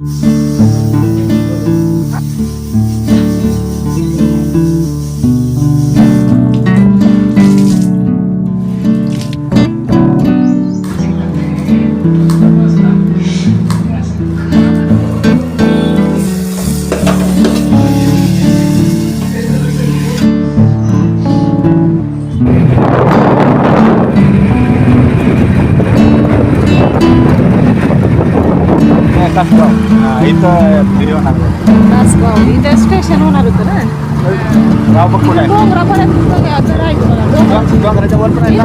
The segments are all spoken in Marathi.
इथं डोंगराच्या वर पण आहे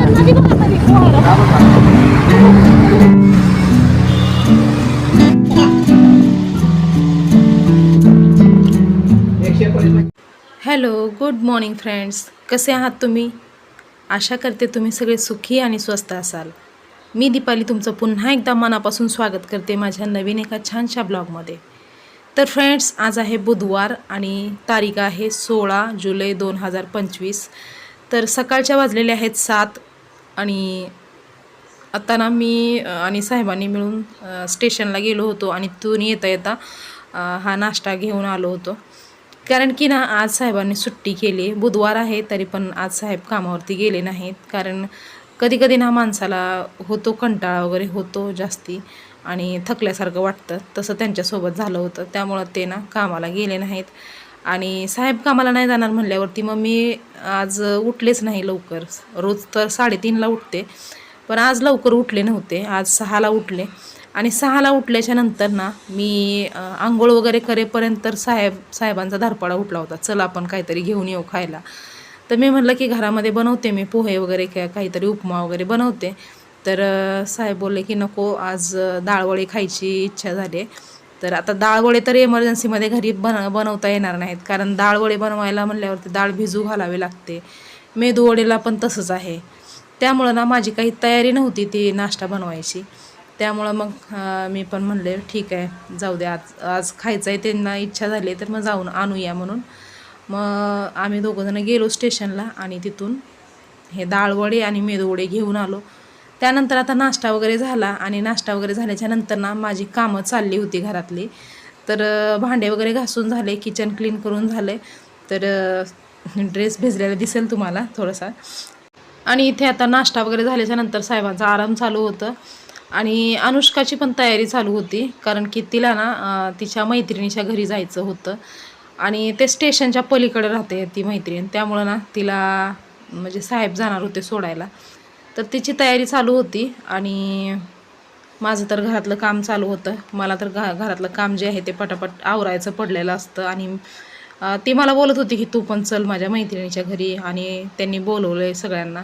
हॅलो गुड मॉर्निंग फ्रेंड्स. कसे आहात तुम्ही? आशा करते तुम्ही सगळे सुखी आणि स्वस्त असाल. मी दीपाली तुमचं पुन्हा एकदा मनापासून स्वागत करते माझ्या नवीन एका छानशा ब्लॉगमध्ये. तर फ्रेंड्स आज आहे बुधवार आणि तारीख आहे सोळा जुलै दोन हजार पंचवीस. तर सकाळच्या वाजलेले आहेत सात आणि आत्ता ना मी आणि साहेबांनी मिळून स्टेशनला गेलो होतो आणि तून येता येता हा नाश्ता घेऊन आलो होतो. कारण की ना आज साहेबांनी सुट्टी केली. बुधवार आहे तरी पण आज साहेब कामावरती गेले नाहीत. कारण कधी कधी ना माणसाला होतो कंटाळा वगैरे होतो जास्ती आणि थकल्यासारखं वाटतं. तसं त्यांच्यासोबत झालं होतं. त्यामुळं ते ना कामाला गेले नाहीत. आणि साहेब कामाला नाही जाणार म्हणल्यावरती मग मी आज उठलेच नाही लवकर. रोज तर साडेतीनला उठते. पण आज लवकर उठले नव्हते. आज सहाला उठले. आणि सहाला उठल्याच्या नंतर ना मी आंघोळ वगैरे करेपर्यंत तर साहेब साहेबांचा धारपाडा उठला होता. चला आपण काहीतरी घेऊन येऊ खायला. तर मी म्हटलं की घरामध्ये बनवते मी पोहे वगैरे काय काहीतरी उपमा वगैरे बनवते. तर साहेब बोलले की नको आज अ, डाळवळी खायची इच्छा झाली आहे. तर आता डाळवडे तर एमर्जन्सीमध्ये घरी बन बनवता येणार नाहीत. कारण डाळवडे बनवायला म्हणल्यावरती डाळ भिजू घालावी लागते. मेदूवडेला पण तसंच आहे. त्यामुळं ना माझी काही तयारी नव्हती ती नाश्ता बनवायची. त्यामुळं मग मी पण म्हणले ठीक आहे जाऊ दे आज आज खायचं आहे त्यांना इच्छा झाली आहे तर मग जाऊन आणूया म्हणून. मग आम्ही दोघंजणं गेलो स्टेशनला आणि तिथून हे डाळवडे आणि मेदूवडे घेऊन आलो. त्यानंतर आता नाश्ता वगैरे झाला आणि नाश्ता वगैरे झाल्याच्यानंतर ना माझी कामं चालली होती घरातली. तर भांडे वगैरे घासून झाले किचन क्लीन करून झाले. तर ड्रेस भिजलेला दिसेल तुम्हाला थोडासा. आणि इथे आता नाश्ता वगैरे झाल्याच्यानंतर साहेबांचा आराम चालू होतं. आणि अनुष्काची पण तयारी चालू होती कारण की तिला ना तिच्या मैत्रिणीच्या घरी जायचं होतं. आणि ते स्टेशनच्या पलीकडे राहते ती मैत्रीण. त्यामुळं ना तिला म्हणजे साहेब जाणार होते सोडायला. तर तिची तयारी चालू होती आणि माझं तर घरातलं काम चालू होतं. मला तर घा घरातलं काम जे आहे ते पटापट आवरायचं पडलेलं असतं आणि ती मला बोलत होती की तू पण चल माझ्या मैत्रिणीच्या घरी आणि त्यांनी बोलवलं आहे सगळ्यांना.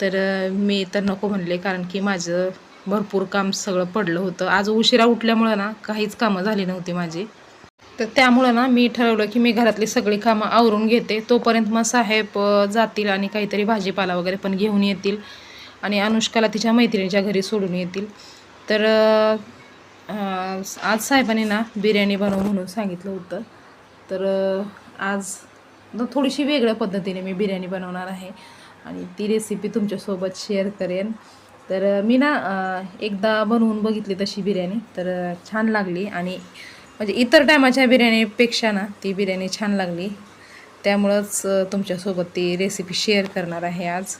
तर मी तर नको म्हणले कारण की माझं भरपूर काम सगळं पडलं होतं. आज उशिरा उठल्यामुळं ना काहीच कामं झाली नव्हती माझी. तर त्यामुळं ना मी ठरवलं की मी घरातली सगळी कामं आवरून घेते. तोपर्यंत मग साहेब जातील आणि काहीतरी भाजीपाला वगैरे पण घेऊन येतील. आणि अनुष्काला तिच्या मैत्रिणीच्या घरी सोडून येतील. तर आज साहेबांनी ना बिर्याणी बनव म्हणून सांगितलं होतं. तर आज थोडीशी वेगळ्या पद्धतीने मी बिर्याणी बनवणार आहे आणि ती रेसिपी तुमच्यासोबत शेअर करेन. तर मी ना एकदा बनवून बघितली तशी बिर्याणी. तर छान लागली आणि म्हणजे इतर टायमाच्या बिर्याणीपेक्षा ना ती बिर्याणी छान लागली. त्यामुळंच तुमच्यासोबत ती रेसिपी शेअर करणार आहे आज.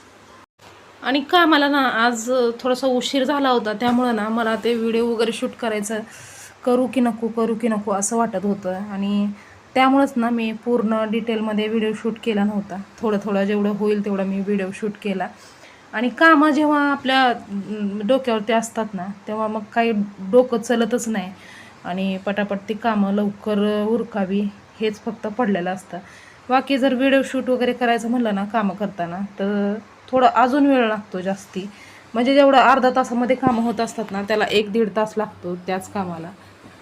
आणि कामाला ना आज थोडासा उशीर झाला होता त्यामुळं ना मला ते व्हिडिओ वगैरे शूट करायचं करू की नको करू की नको असं वाटत होतं. आणि त्यामुळंच ना मी पूर्ण डिटेलमध्ये व्हिडिओ शूट केला नव्हता. थोडं थोडं जेवढं होईल तेवढं मी व्हिडिओ शूट केला. आणि कामं जेव्हा आपल्या डोक्यावरती असतात ना तेव्हा मग काही डोकं चलतच नाही. आणि पटापट ती कामं लवकर उरकावी हेच फक्त पडलेलं असतं. बाकी जर व्हिडिओ शूट वगैरे करायचं म्हणलं ना कामं करताना तर थोडं अजून वेळ लागतो जास्ती. म्हणजे जेवढं अर्धा तासामध्ये कामं होत असतात ना त्याला एक दीड तास लागतो त्याच कामाला.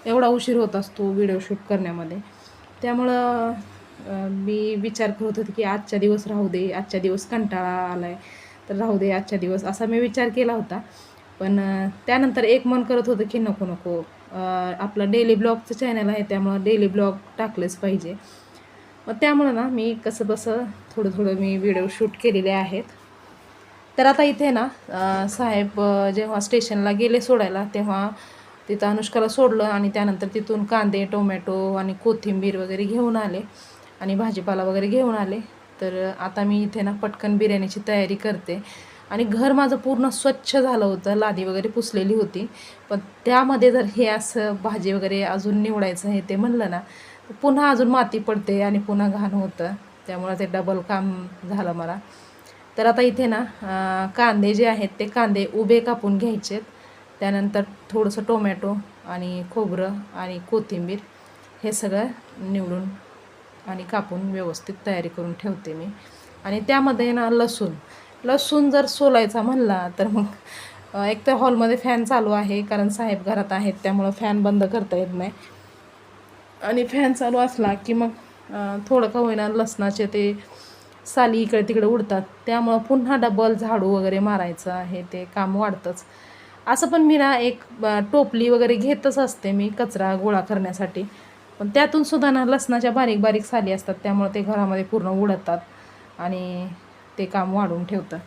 एवढा उशीर होत असतो व्हिडिओ शूट करण्यामध्ये. त्यामुळं मी विचार करत होते की आजच्या दिवस राहू दे आजच्या दिवस कंटाळा आला आहे तर राहू दे आजच्या दिवस असा मी विचार केला होता. पण त्यानंतर एक मन करत होतं की नको नको. आपलं डेली ब्लॉगचं चॅनल आहे त्यामुळं डेली ब्लॉग टाकलेच पाहिजे. मग त्यामुळं ना मी कसं बसं थोडं थोडं मी व्हिडिओ शूट केलेले आहेत. तर आता इथे ना साहेब जेव्हा स्टेशनला गेले सोडायला तेव्हा तिथं अनुष्काला सोडलं आणि त्यानंतर तिथून कांदे टोमॅटो आणि कोथिंबीर वगैरे घेऊन आले आणि भाजीपाला वगैरे घेऊन आले. तर आता मी इथे ना पटकन बिर्याणीची तयारी करते. आणि घर माझं पूर्ण स्वच्छ झालं होतं लादी वगैरे पुसलेली होती. पण त्यामध्ये जर हे असं भाजी वगैरे अजून निवडायचं हे ते म्हणलं ना पुन्हा अजून माती पडते आणि पुन्हा घाण होतं. त्यामुळं ते डबल काम झालं मला. तर आता इथे ना कांदे जे आहेत ते कांदे उभे कापून घ्यायचेत. त्यानंतर थोडंसं टोमॅटो आणि खोबरं आणि कोथिंबीर हे सगळं निवडून आणि कापून व्यवस्थित तयारी करून ठेवते मी. आणि त्यामध्ये ना लसूण. लसूण जर सोलायचा म्हणला तर मग एक तर हॉलमध्ये फॅन चालू आहे कारण साहेब घरात आहेत त्यामुळं फॅन बंद करता येत नाही. आणि फॅन चालू असला की मग थोडं का होईना लसणाचे ते साली इकडे तिकडे उडतात. त्यामुळं पुन्हा डबल झाडू वगैरे मारायचं आहे. ते काम वाढतंच. असं पण मी ना एक टोपली वगैरे घेतच असते मी कचरा गोळा करण्यासाठी. पण त्यातून सुद्धा ना लसणाच्या बारीक बारीक साली असतात. त्यामुळे ते घरामध्ये पूर्ण उडतात आणि ते काम वाढून ठेवतं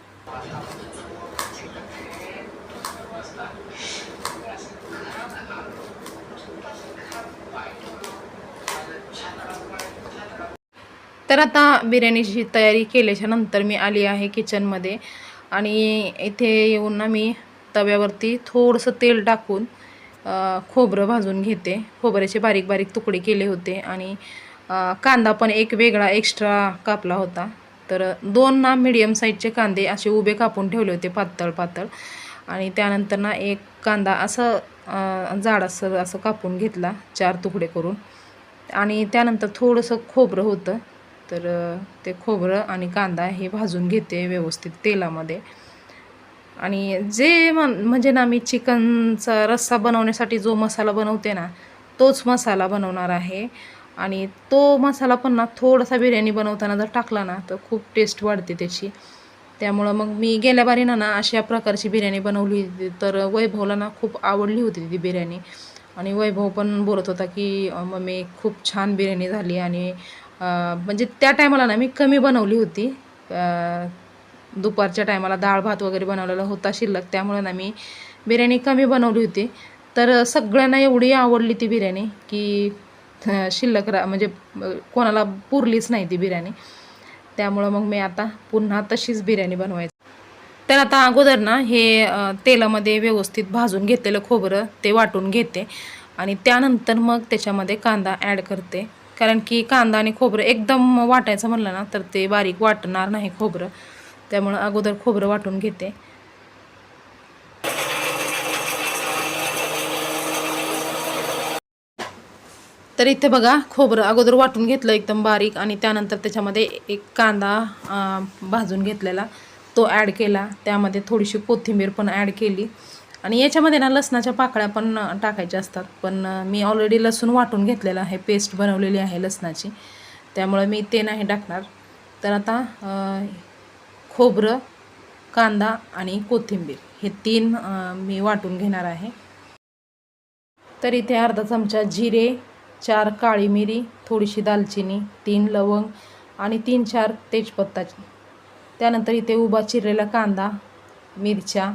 तर आता बिर्याणीची तयारी केल्याच्यानंतर मी आली आहे किचनमध्ये आणि इथे येऊन ना मी तव्यावरती थोडंसं तेल टाकून खोबरं भाजून घेते. खोबऱ्याचे बारीक बारीक तुकडे केले होते आणि कांदा पण एक वेगळा एक्स्ट्रा कापला होता. तर दोन ना मिडियम साईजचे कांदे असे उभे कापून ठेवले होते पातळ पातळ. आणि त्यानंतर ना एक कांदा असं जाडसर असं कापून घेतला चार तुकडे करून. आणि त्यानंतर थोडंसं खोबरं होतं. तर ते खोबरं आणि कांदा हे भाजून घेते व्यवस्थित तेलामध्ये. आणि जे म्हण म्हणजे ना मी चिकनचा रस्सा बनवण्यासाठी जो मसाला बनवते ना तोच मसाला बनवणार आहे. आणि तो मसाला पण ना थोडासा बिर्याणी बनवताना जर टाकला ना तर खूप टेस्ट वाढते त्याची. त्यामुळं मग मी गेल्या बारीनं ना अशा प्रकारची बिर्याणी बनवली होती. तर वैभवला ना खूप आवडली होती ती बिर्याणी. आणि वैभव पण बोलत होता की मम्मी खूप छान बिर्याणी झाली आणि म्हणजे त्या टायमाला ना मी कमी बनवली होती. दुपारच्या टायमाला डाळ भात वगैरे बनवलेला होता शिल्लक त्यामुळे ना मी बिर्याणी कमी बनवली होती. तर सगळ्यांना एवढी आवडली ती बिर्याणी की शिल्लक रा म्हणजे कोणाला पुरलीच नाही ती बिर्याणी. त्यामुळं मग मी आता पुन्हा तशीच बिर्याणी बनवायची. तर आता अगोदर ना हे तेलामध्ये व्यवस्थित भाजून घेतलेलं खोबरं ते वाटून घेते आणि त्यानंतर मग त्याच्यामध्ये कांदा ॲड करते. कारण की कांदा आणि खोबरं एकदम वाटायचं म्हणलं ना तर ते बारीक वाटणार नाही खोबरं. त्यामुळं अगोदर खोबरं वाटून घेते. तर इथे बघा खोबरं अगोदर वाटून घेतलं एकदम बारीक आणि त्यानंतर त्याच्यामध्ये एक कांदा भाजून घेतलेला. तो ॲड केला. त्यामध्ये थोडीशी कोथिंबीर पण ॲड केली. आणि याच्यामध्ये ना लसणाच्या पाकळ्या पण टाकायच्या असतात. पण मी ऑलरेडी लसूण वाटून घेतलेलं आहे. पेस्ट बनवलेली आहे लसणाची. त्यामुळे मी ते नाही टाकणार. तर आता खोबरं कांदा आणि कोथिंबीर हे तीन मी वाटून घेणार आहे. तर इथे अर्धा चमचा जिरे चार काळी मिरी थोडीशी दालचिनी तीन लवंग आणि तीन चार तेजपत्ता त्यानंतर इथे उभा चिरलेला कांदा मिरच्या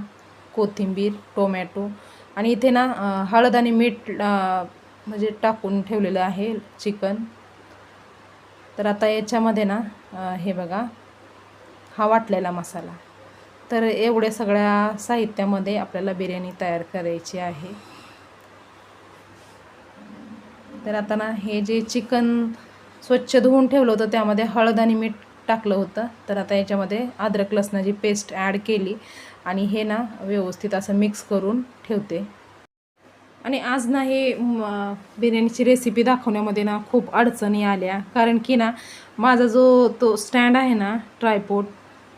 कोथिंबीर टोमॅटो आणि इथे ना हळद आणि मीठ म्हणजे टाकून ठेवलेलं आहे चिकन. तर आता याच्यामध्ये ना हे बघा हा वाटलेला मसाला. तर एवढ्या सगळ्या साहित्यामध्ये आपल्याला बिर्याणी तयार करायची आहे. तर आता ना हे जे चिकन स्वच्छ धुवून ठेवलं होतं त्यामध्ये हळद आणि मीठ टाकलं होतं. तर आता याच्यामध्ये अद्रक लसणाची पेस्ट ॲड केली. आणि हे ना व्यवस्थित असं मिक्स करून ठेवते. आणि आज ना हे बिर्याणीची रेसिपी दाखवण्यामध्ये ना खूप अडचणी आल्या. कारण की ना माझा जो तो स्टँड आहे ना ट्रायपोट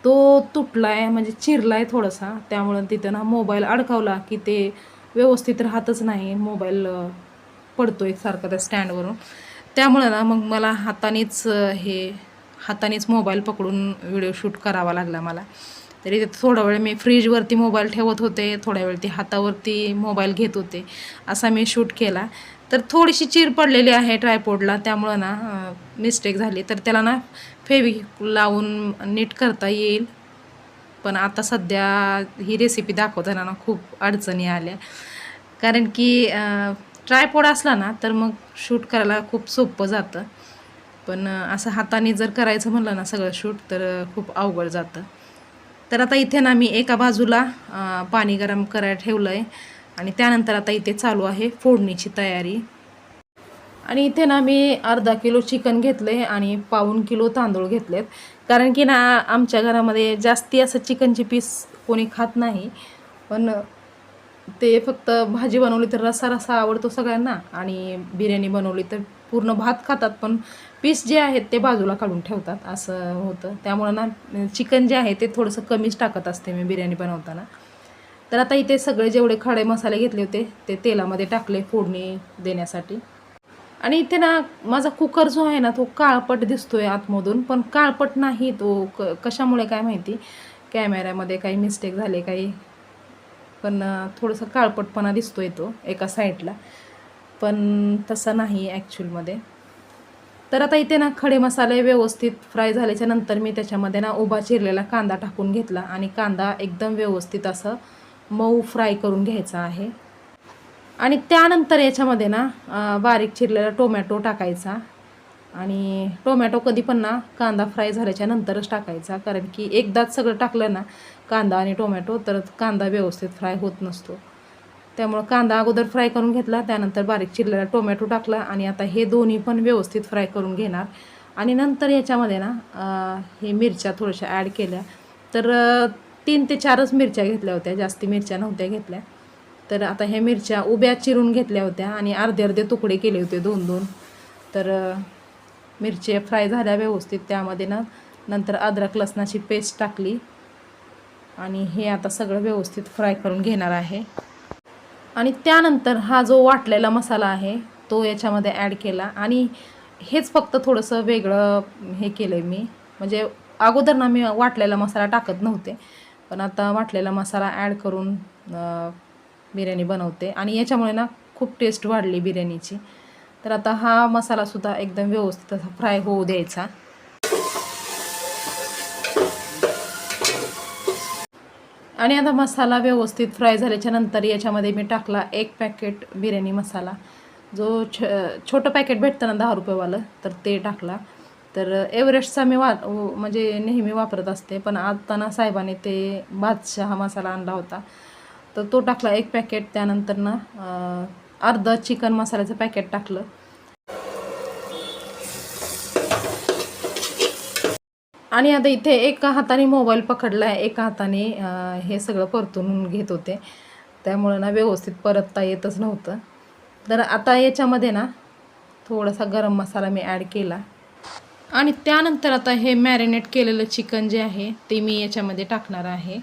तो तुटला आहे म्हणजे चिरला आहे थोडासा. त्यामुळं तिथं ना मोबाईल अडकावला की ते व्यवस्थित राहतच नाही. मोबाईल पडतो एक सारखा त्या स्टँडवरून त्यामुळं ना मग मला हातानेच हे हातानेच मोबाईल पकडून व्हिडिओ शूट करावा लागला मला. तरी ते थोडा वेळ मी फ्रीजवरती मोबाईल ठेवत होते थोड्या वेळ ती हातावरती मोबाईल घेत होते असा मी शूट केला. तर थोडीशी चीर पडलेली आहे ट्रायपोडला त्यामुळं ना मिस्टेक झाली. तर त्याला ना फेवी लावून नीट करता येईल. पण आता सध्या ही रेसिपी दाखवताना ना खूप अडचणी आल्या. कारण की ट्रायपॉड असला ना तर मग शूट करायला खूप सोपं जातं. पण असं हाताने जर करायचं म्हणलं ना सगळं शूट तर खूप अवघड जातं. तर आता इथे ना मी एका बाजूला पाणी गरम करायला ठेवलं आहे आणि त्यानंतर आता इथे चालू आहे फोडणीची तयारी. आणि इथे ना मी अर्धा किलो चिकन घेतलं आहे आणि पाऊन किलो तांदूळ घेतलेत. कारण की ना आमच्या घरामध्ये जास्ती असं चिकनची पीस कोणी खात नाही. पण ते फक्त भाजी बनवली तर रसा रसा आवडतो सगळ्यांना. आणि बिर्याणी बनवली तर पूर्ण भात खातात. पण पीस जे आहेत ते बाजूला काढून ठेवतात असं होतं. त्यामुळं ना चिकन जे आहे ते थोडंसं कमीच टाकत असते मी बिर्याणी बनवताना. तर आता इथे सगळे जेवढे खडे मसाले घेतले होते ते तेलामध्ये टाकले फोडणी देण्यासाठी. आणि इथे ना माझा कुकर जो आहे ना तो काळपट दिसतोय आतमधून पण काळपट नाही तो क कशामुळे काय माहिती? कॅमेऱ्यामध्ये काही मिस्टेक झाले काही पण थोडंसं काळपटपणा दिसतोय तो एका साईडला पण तसं नाही ॲक्च्युअलमध्ये तर आता इथे ना खडे मसाले व्यवस्थित फ्राय झाल्याच्यानंतर मी त्याच्यामध्ये ना उभा चिरलेला कांदा टाकून घेतला आणि कांदा एकदम व्यवस्थित असं मऊ फ्राय करून घ्यायचा आहे. आणि त्यानंतर याच्यामध्ये ना बारीक चिरलेला टोमॅटो टाकायचा. आणि टोमॅटो कधी पण ना कांदा फ्राय झाल्याच्या नंतरच टाकायचा कारण की एकदाच सगळं टाकलं ना कांदा आणि टोमॅटो तर कांदा व्यवस्थित फ्राय होत नसतो. त्यामुळं कांदा अगोदर फ्राय करून घेतला त्यानंतर बारीक चिरलेला टोमॅटो टाकला आणि आता हे दोन्ही पण व्यवस्थित फ्राय करून घेणार. आणि नंतर याच्यामध्ये ना हे मिरच्या थोड्याशा ॲड केल्या. तर तीन ते चारच मिरच्या घेतल्या होत्या जास्ती मिरच्या नव्हत्या घेतल्या. तर आता ह्या मिरच्या उभ्या चिरून घेतल्या होत्या आणि अर्धे अर्धे तुकडे केले होते दोन दोन. तर मिरच्या फ्राय झाल्या व्यवस्थित. त्यामध्ये ना नंतर अद्रक लसणाची पेस्ट टाकली. आणि हे आता सगळं व्यवस्थित फ्राय करून घेणार आहे. आणि त्यानंतर हा जो वाटलेला मसाला आहे तो याच्यामध्ये ॲड केला. आणि हेच फक्त थोडंसं वेगळं हे केलं आहे मी. म्हणजे अगोदर ना मी वाटलेला मसाला टाकत नव्हते. पण आता वाटलेला मसाला ॲड करून बिर्याणी बनवते. आणि याच्यामुळे ना खूप टेस्ट वाढली बिर्याणीची. तर आता हा मसालासुद्धा एकदम व्यवस्थित असा फ्राय होऊ द्यायचा. आणि आता मसाला व्यवस्थित फ्राय झाल्याच्यानंतर याच्यामध्ये मी टाकला एक पॅकेट बिर्याणी मसाला. जो छ छोटं पॅकेट भेटतं ना दहा रुपयेवालं तर ते टाकला. तर एव्हरेस्टचा मी वा म्हणजे नेहमी वापरत असते पण आता ना साहेबाने ते बादशहा मसाला आणला होता. तर तो टाकला एक पॅकेट त्यानंतर ना अर्धा अर्ध चिकन मसाल्याचं पॅकेट टाकलं. आणि आता इथे एका हाताने मोबाईल पकडला आहे एका हाताने हे सगळं परतून घेत होते. त्यामुळं ना व्यवस्थित परतता येतच नव्हतं. तर आता याच्यामध्ये ना थोडासा गरम मसाला मी ॲड केला. आणि त्यानंतर आता हे मॅरिनेट केलेलं चिकन जे आहे ते मी याच्यामध्ये टाकणार आहे.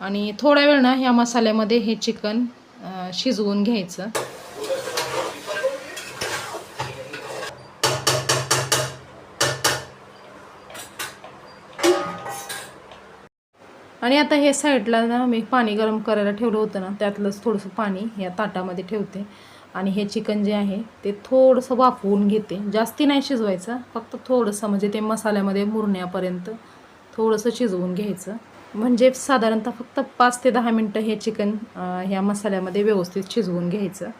आणि थोड्या वेळ ना ह्या मसाल्यामध्ये हे चिकन शिजवून घ्यायचं. आणि आता हे साईडला ना मी पाणी गरम करायला ठेवलं होतं ना त्यातलंच थोडंसं पाणी या ताटामध्ये ठेवते. आणि हे चिकन जे आहे ते थोडंसं वाफवून घेते. जास्ती नाही शिजवायचं फक्त थोडंसं म्हणजे ते मसाल्यामध्ये मुरण्यापर्यंत थोडंसं शिजवून घ्यायचं. म्हणजे साधारणतः फक्त पाच ते दहा मिनटं हे चिकन ह्या मसाल्यामध्ये व्यवस्थित शिजवून घ्यायचं.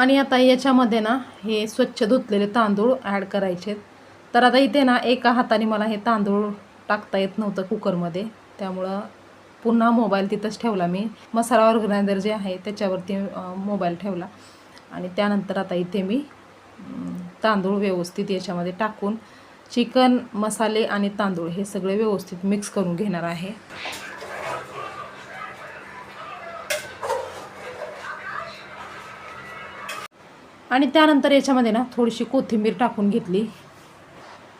आणि आता याच्यामध्ये ना हे स्वच्छ धुतलेले तांदूळ ॲड करायचे तर आता इथे ना एका हाताने मला हे तांदूळ टाकता येत नव्हतं कुकरमध्ये. त्यामुळं पुन्हा मोबाईल तिथंच ठेवला मी. मसाला ऑर्गनायझर जे आहे त्याच्यावरती मोबाईल ठेवला. आणि त्यानंतर आता इथे मी तांदूळ व्यवस्थित याच्यामध्ये टाकून चिकन मसाले आणि तांदूळ हे सगळे व्यवस्थित मिक्स करून घेणार आहे. आणि त्यानंतर याच्यामध्ये ना थोडीशी कोथिंबीर टाकून घेतली.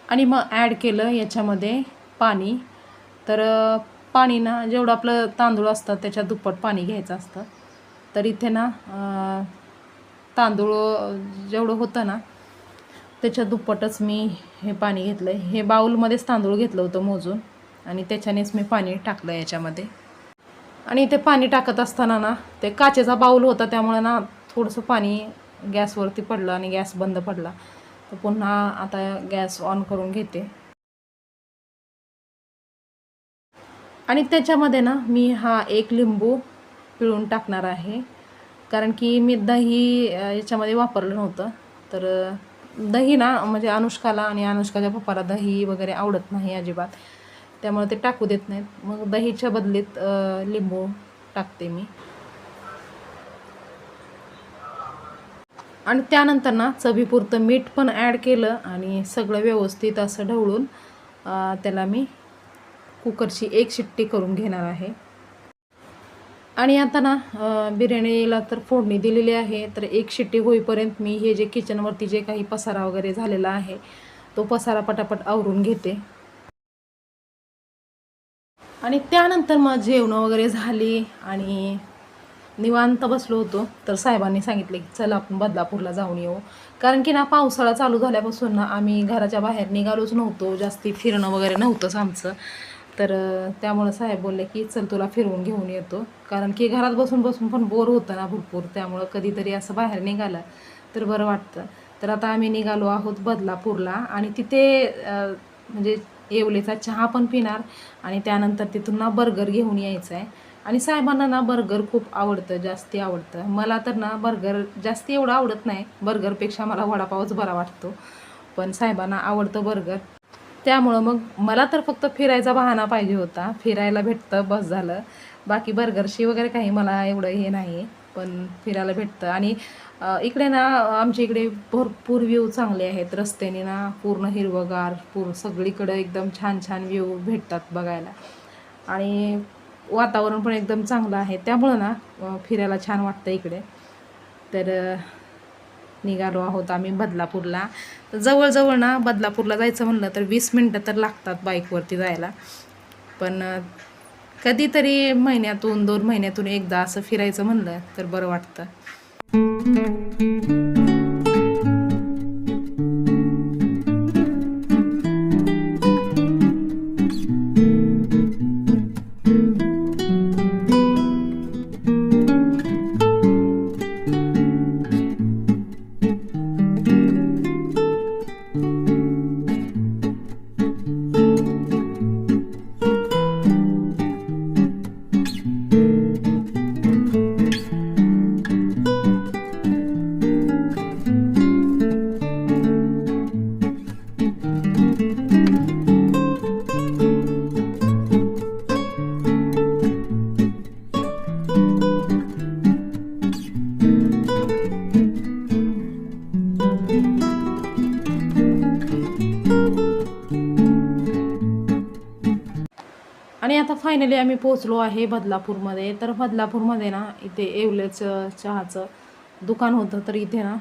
आणि मग ॲड केलं याच्यामध्ये पाणी. तर पाणी ना जेवढं आपलं तांदूळ असतं त्याच्या दुप्पट पाणी घ्यायचं असतं. तर इथे ना तांदूळ जेवढं होतं ना त्याच्या दुप्पटच मी हे पाणी घेतलं आहे हे बाऊलमध्येच तांदूळ घेतलं होतं मोजून आणि त्याच्यानेच मी पाणी टाकलं याच्यामध्ये. आणि ते पाणी टाकत असताना ना ते काचेचा बाऊल होता त्यामुळे ना थोडंसं पाणी गॅसवरती पडलं आणि गॅस बंद पडला. तर पुन्हा आता गॅस ऑन करून घेते. आणि त्याच्यामध्ये ना मी हा एक लिंबू पिळून टाकणार आहे. कारण की मी दही याच्यामध्ये वापरलं नव्हतं. तर दही ना म्हणजे अनुष्काला आणि अनुष्काच्या पप्पाला दही वगैरे आवडत नाही अजिबात. त्यामुळे ते टाकू देत नाहीत. मग दहीच्या बदलीत लिंबू टाकते मी. आणि त्यानंतर ना चवीपुरतं मीठ पण ॲड केलं आणि सगळं व्यवस्थित असं ढवळून त्याला मी कुकरची एक शिट्टी करून घेणार आहे. आणि आता ना बिर्याणीला तर फोडणी दिलेली आहे तर एक शिट्टी होईपर्यंत मी हे जे किचनवरती जे काही पसारा वगैरे झालेला आहे तो पसारा पटापट आवरून घेते. आणि त्यानंतर मग जेवणं वगैरे झाली आणि निवांत बसलो होतो तर साहेबांनी सांगितले की चल आपण बदलापूरला जाऊन येऊ. कारण की ना पावसाळा चालू झाल्यापासून ना आम्ही घराच्या बाहेर निघालोच नव्हतो. जास्ती फिरणं वगैरे नव्हतंच आमचं. तर त्यामुळं साहेब बोलले की चल तुला फिरवून घेऊन येतो. कारण की घरात बसून बसून पण बोर होतं ना भरपूर. त्यामुळं कधीतरी असं बाहेर निघालं तर बरं वाटतं. तर आता आम्ही निघालो आहोत बदलापूरला आणि तिथे म्हणजे येवलेचा चहा पण पिणार आणि त्यानंतर तिथून ना बर्गर घेऊन यायचं आहे आणि साहेबांना ना बर्गर खूप आवडतं जास्ती आवडतं. मला तर ना बर्गर जास्ती एवढं आवडत नाही. बर्गरपेक्षा मला वडापावच बरा वाटतो. पण साहेबांना आवडतं बर्गर. त्यामुळं मग मला तर फक्त फिरायचा बहाणा पाहिजे होता. फिरायला भेटतं बस झालं. बाकी बर्गरशी वगैरे काही मला एवढं हे नाही. पण फिरायला भेटतं. आणि इकडे ना आमच्या इकडे भरपूर व्ह्यू चांगले आहेत. रस्त्याने ना पूर्ण हिरवगार पूर्ण सगळीकडं एकदम छान छान व्ह्यू भेटतात बघायला. आणि वातावरण पण एकदम चांगलं आहे. त्यामुळं ना फिरायला छान वाटतं इकडे. तर निघालो आहोत आम्ही बदलापूरला. तर जवळजवळ ना बदलापूरला जायचं म्हणलं तर वीस मिनटं तर लागतात बाईकवरती जायला. पण कधीतरी महिन्यातून दोन महिन्यातून एकदा असं फिरायचं म्हणलं तर बरं वाटतं. आता फायनली आम्ही पोचलो आहे बदलापूरमध्ये. तर बदलापूरमध्ये ना इथे येवलेचं चहाचं दुकान होतं. तर इथे ना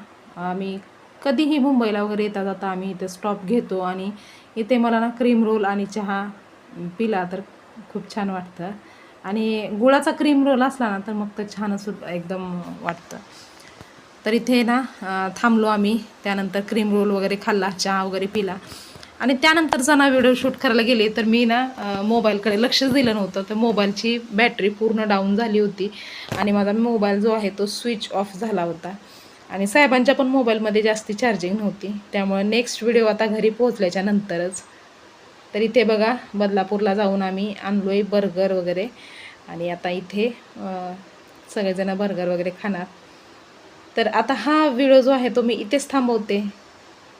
आम्ही कधीही मुंबईला वगैरे येता जाता आम्ही इथे स्टॉप घेतो. आणि इथे मला ना क्रीम रोल आणि चहा पिला तर खूप छान वाटतं. आणि गुळाचा क्रीम रोल असला ना तर मग तर छानच एकदम वाटतं. तर इथे ना थांबलो आम्ही. त्यानंतर क्रीम रोल वगैरे खाल्ला चहा वगैरे पिला. आणि त्यानंतरचा ना व्हिडिओ शूट करायला गेले तर मी ना मोबाईलकडे लक्षच दिलं नव्हतं. तर मोबाईलची बॅटरी पूर्ण डाऊन झाली होती. आणि माझा मोबाईल जो आहे तो स्विच ऑफ झाला होता. आणि साहेबांच्या पण मोबाईलमध्ये जास्ती चार्जिंग नव्हती. त्यामुळे नेक्स्ट व्हिडिओ आता घरी पोहोचल्याच्या नंतरच. तर इथे बघा बदलापूरला जाऊन आम्ही आणलो आहे बर्गर वगैरे. आणि आता इथे सगळेजणं बर्गर वगैरे खाणार. तर आता हा व्हिडिओ जो आहे तो मी इथेच थांबवते.